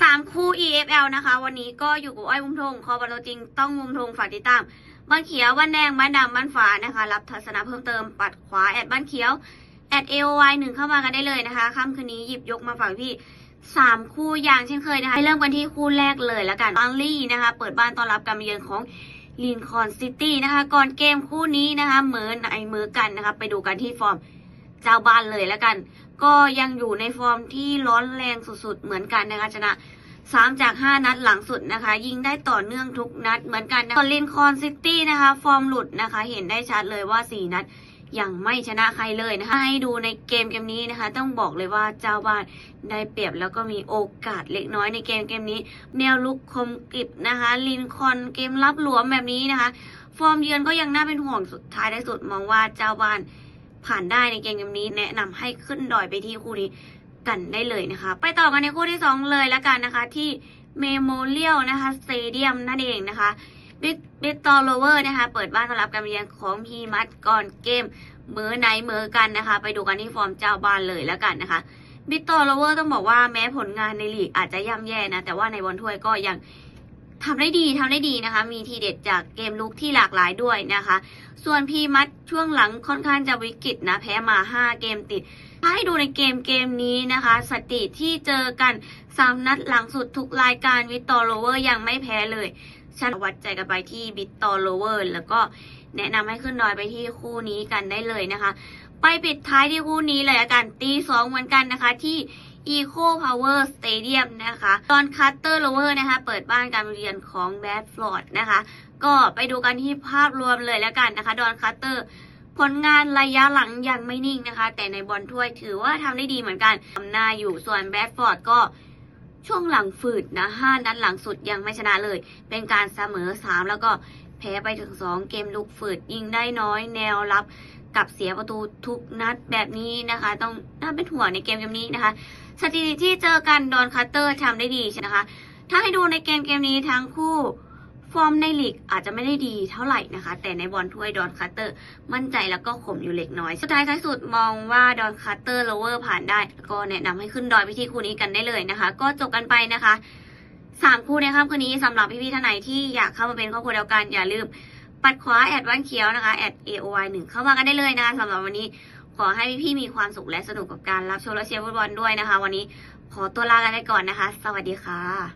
สามคู่ EFL นะคะ วันนี้ก็อยู่กับอ้อยมุมทงคอบอลโลจริง ต้องมุมทงฝากติดตามบ้านเขียวบ้านแดงบ้านดำบ้านฟ้านะคะ รับทัศนะเพิ่มเติมปัดขวาแอดบ้านเขียวแอด AOY หนึ่งเข้ามากันได้เลยนะคะค่ำคืนนี้หยิบยกมาฝากพี่สามคู่อย่างเช่นเคยนะคะเริ่มกันที่คู่แรกเลยแล้วกันบังลี่นะคะ เปิดบ้านต้อนรับการมาเยือนของลินคอนซิตี้นะคะ ก่อนเกมคู่นี้นะคะเหมือนไอมือกันนะคะ ไปดูกันที่ฟอร์มเจ้าบ้านเลยแล้วกัน ก็ยังอยู่ในฟอร์มที่ร้อนแรงสุดๆ เหมือนกันนะคะชนะสามจากห้านัดหลังสุดนะคะ ยิงได้ต่อเนื่องทุกนัดเหมือนกันนะส่วนลินคอนซิตี้นะคะ ฟอร์มหลุดนะคะ เห็นได้ชัดเลยว่าสี่นัดยังไม่ชนะใครเลยนะคะ ให้ดูในเกมเกมนี้นะคะ ต้องบอกเลยว่าเจ้าบ้านได้เปรียบแล้วก็มีโอกาสเล็กน้อยในเกมเกมนี้ แนวลุกคมกริบนะคะ ลินคอนเกมรับหลวมแบบนี้นะคะ ฟอร์มเยือนก็ยังน่าเป็นห่วงสุดท้ายได้สุดมองว่าเจ้าบ้าน ผ่านได้ในเกมนี้ แนะนำให้ขึ้นดอยไปที่คู่นี้กันได้เลยนะคะ ไปต่อกันในคู่ที่ 2 เลยแล้วกันนะคะ ที่เมโมเรียลนะคะสเตเดียมนั่นเองนะคะบิ๊กบิ๊กตอโลเวอร์นะคะ เปิดบ้านต้อนรับการมาเยือนของพีมัดก่อนเกมมือไหนมือกันนะคะ ไปดูกันที่ฟอร์มเจ้าบ้านเลยแล้วกันนะคะบิ๊กตอโลเวอร์ต้องบอกว่าแม้ผลงานในลีกอาจจะย่ำแย่นะ แต่ว่าในบอลถ้วยก็ยังทำได้ดีทำได้ดีนะคะ มีทีเด็ดจากเกมลุกที่หลากหลายด้วยนะคะ ส่วนพีมัดช่วงหลังค่อนข้างจะวิกฤตนะ แพ้มา 5 เกมติด ถ้าให้ดูในเกมเกมนี้นะคะ สติที่เจอกัน3นัดหลังสุดทุกรายการวิตตอโลเวอร์ยังไม่แพ้เลยฉันวัดใจกันไปที่บิตตอโลเวอร์แล้วก็แนะนำให้ขึ้นดอยไปที่คู่นี้กันได้เลยนะคะ ไปปิดท้ายที่คู่นี้เลยละกันตีสองเหมือนกันนะคะที่ Eco Power Stadium นะคะตอนคัตเตอร์โลเวอร์นะคะ เปิดบ้านการเรียนของแบดฟลอร์ดนะคะ ก็ไปดูกันที่ภาพรวมเลยแล้วกันนะคะ ดอนคัตเตอร์ผลงานระยะหลังยังไม่นิ่งนะคะ แต่ในบอลถ้วยถือว่าทำได้ดีเหมือนกันทำหน้าอยู่ส่วนแบดฟอร์ดก็ช่วงหลังฝืดนะห้านัดหลังสุดยังไม่ชนะเลย เป็นการเสมอสามแล้วก็แพ้ไปถึงสองเกมลุกฝืดยิงได้น้อยแนวรับ กับเสียประตูทุกนัดแบบนี้นะคะ ต้องน่าเป็นห่วงในเกมเกมนี้นะคะสถิติที่เจอกันดอนคัตเตอร์ทำได้ดีใช่นะคะ ถ้าให้ดูในเกมเกมนี้ทั้งคู่ฟอร์มในลีกอาจจะไม่ได้ดีเท่าไหร่นะคะ แต่ในบอลถ้วยดอนคัตเตอร์ มั่นใจแล้วก็ข่มอยู่เล็กน้อย สุดท้ายท้ายสุดมองว่าดอนคัตเตอร์โลเวอร์ผ่านได้ก็แนะนำให้ขึ้นดอยไปที่คู่นี้กันได้เลยนะคะ ก็จบกันไปนะคะสามคู่ในค่ำคืนนี้สำหรับพี่ๆท่านไหนที่อยากเข้ามาเป็นครอบครัวเดียวกันอย่าลืม ปัดขวาแอดวันเขียวนะคะแอด AOY 1เข้ามากันได้เลยนะคะสำหรับวันนี้ขอให้พี่ๆมีความสุขและสนุกกับการรับชมและเชียร์ฟุตบอลด้วยนะคะ วันนี้ขอตัวลากันไปก่อนนะคะ สวัสดีค่ะ